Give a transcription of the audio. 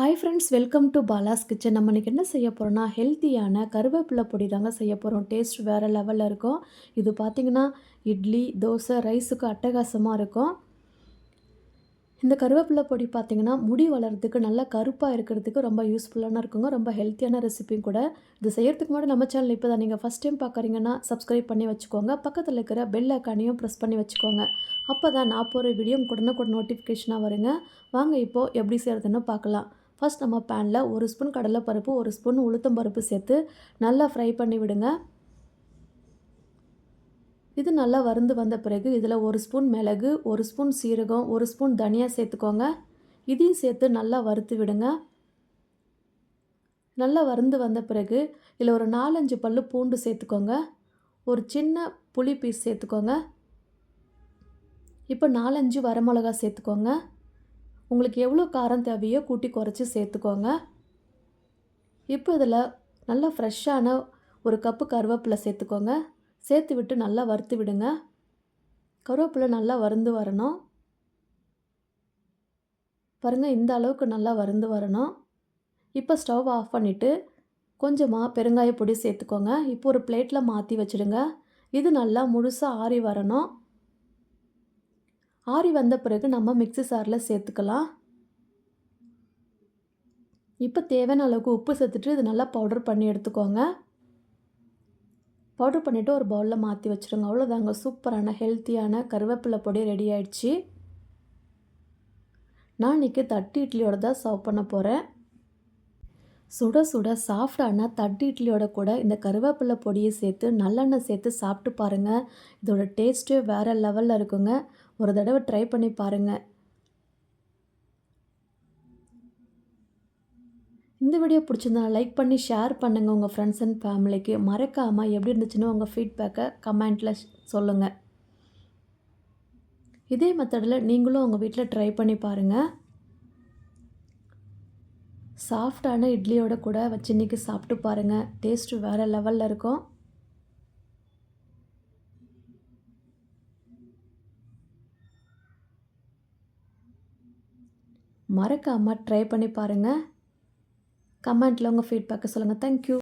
Hi friends welcome to Bala's kitchen நம்ம இன்றைக்கி என்ன செய்ய போகிறோம்னா ஹெல்த்தியான கருவேப்பிலை பொடி தாங்க செய்ய போகிறோம் டேஸ்ட் வேறு லெவலில் இருக்கும். இது பார்த்திங்கன்னா இட்லி தோசை ரைஸுக்கு அட்டகாசமாக இருக்கும். இந்த கருவேப்பிலை பொடி பார்த்திங்கன்னா முடி வளர்கிறதுக்கு நல்லா கருப்பாக இருக்கிறதுக்கு ரொம்ப யூஸ்ஃபுல்லான இருக்குங்க. ரொம்ப ஹெல்த்தியான ரெசிப்பியும் கூட. இது செய்கிறதுக்கு முன்னாடி நம்ம சேனல் இப்போ தான் நீங்கள் ஃபஸ்ட் டைம் பார்க்குறீங்கன்னா சப்ஸ்கிரைப் பண்ணி வச்சுக்கோங்க. பக்கத்தில் இருக்கிற பெல் அக்கானையும் ப்ரெஸ் பண்ணி வச்சுக்கோங்க. அப்போ தான் நான் போகிற வீடியோ உடனே கூட நோட்டிஃபிகேஷனாக வருங்க. வாங்க இப்போது எப்படி செய்கிறதுன்னு பார்க்கலாம். ஃபஸ்ட் நம்ம பேனில் ஒரு ஸ்பூன் கடலைப்பருப்பு ஒரு ஸ்பூன் உளுத்தம் பருப்பு சேர்த்து நல்லா ஃப்ரை பண்ணி விடுங்க. இது நல்லா வருந்து வந்த பிறகு இதில் ஒரு ஸ்பூன் மிளகு ஒரு ஸ்பூன் சீரகம் ஒரு ஸ்பூன் தனியா சேர்த்துக்கோங்க. இதையும் சேர்த்து நல்லா வறுத்து விடுங்க. நல்லா வறுந்து வந்த பிறகு இதில் ஒரு நாலஞ்சு பல் பூண்டு சேர்த்துக்கோங்க. ஒரு சின்ன புளி பீஸ் சேர்த்துக்கோங்க. இப்போ நாலஞ்சு வரமிளகா சேர்த்துக்கோங்க. உங்களுக்கு எவ்வளோ காரம் தேவையோ கூட்டி குறைச்சி சேர்த்துக்கோங்க. இப்போ இதில் நல்லா ஃப்ரெஷ்ஷான ஒரு கப்பு கருவேப்பிலை சேர்த்துக்கோங்க. சேர்த்து விட்டு நல்லா வறுத்து விடுங்க. கருவேப்பிலை நல்லா வறுந்து வரணும். பாருங்கள் இந்த அளவுக்கு நல்லா வறுந்து வரணும். இப்போ ஸ்டவ் ஆஃப் பண்ணிவிட்டு கொஞ்சமாக பெருங்காய பொடி சேர்த்துக்கோங்க. இப்போ ஒரு பிளேட்டில் மாற்றி வச்சுடுங்க. இது நல்லா முழுசாக ஆறி வரணும். ஆறி வந்த பிறகு நம்ம மிக்சி சாரில் சேர்த்துக்கலாம். இப்போ தேவையான அளவுக்கு உப்பு சேர்த்துட்டு இது நல்லா பவுடர் பண்ணி எடுத்துக்கோங்க. பவுடர் பண்ணிவிட்டு ஒரு பவுலில் மாற்றி வச்சுருங்க. அவ்வளோதாங்க சூப்பரான ஹெல்த்தியான கருவேப்பிலை பொடி ரெடி ஆயிடுச்சு. நான் இன்றைக்கி தட்டு இட்லியோட தான் சர்வ் பண்ண போகிறேன் சுட சுட சாஃப்டான தட்டு இட்லியோட கூட இந்த கருவேப்பிலை பொடியை சேர்த்து நல்லெண்ணெய் சேர்த்து சாப்பிட்டு பாருங்கள் இதோட டேஸ்ட்டு வேறு லெவலில் இருக்குங்க. ஒரு தடவை ட்ரை பண்ணி பாருங்கள் இந்த வீடியோ பிடிச்சிருந்தா லைக் பண்ணி ஷேர் பண்ணுங்கள் உங்கள் ஃப்ரெண்ட்ஸ் அண்ட் ஃபேமிலிக்கு மறக்காமல் எப்படி இருந்துச்சுன்னு உங்கள் ஃபீட்பேக்கை கமெண்ட்டில் சொல்லுங்கள் இதே மெத்தடில் நீங்களும் உங்கள் வீட்டில் ட்ரை பண்ணி பாருங்கள் சாஃப்டான இட்லியோட கூட வச்சு இன்றைக்கி சாப்பிட்டு பாருங்கள் டேஸ்ட்டு வேறு லெவலில் இருக்கும். மறக்காமல் ட்ரை பண்ணி பாருங்கள் கமெண்ட்டில் உங்கள் ஃபீட்பேக்கை சொல்லுங்கள் தேங்க்யூ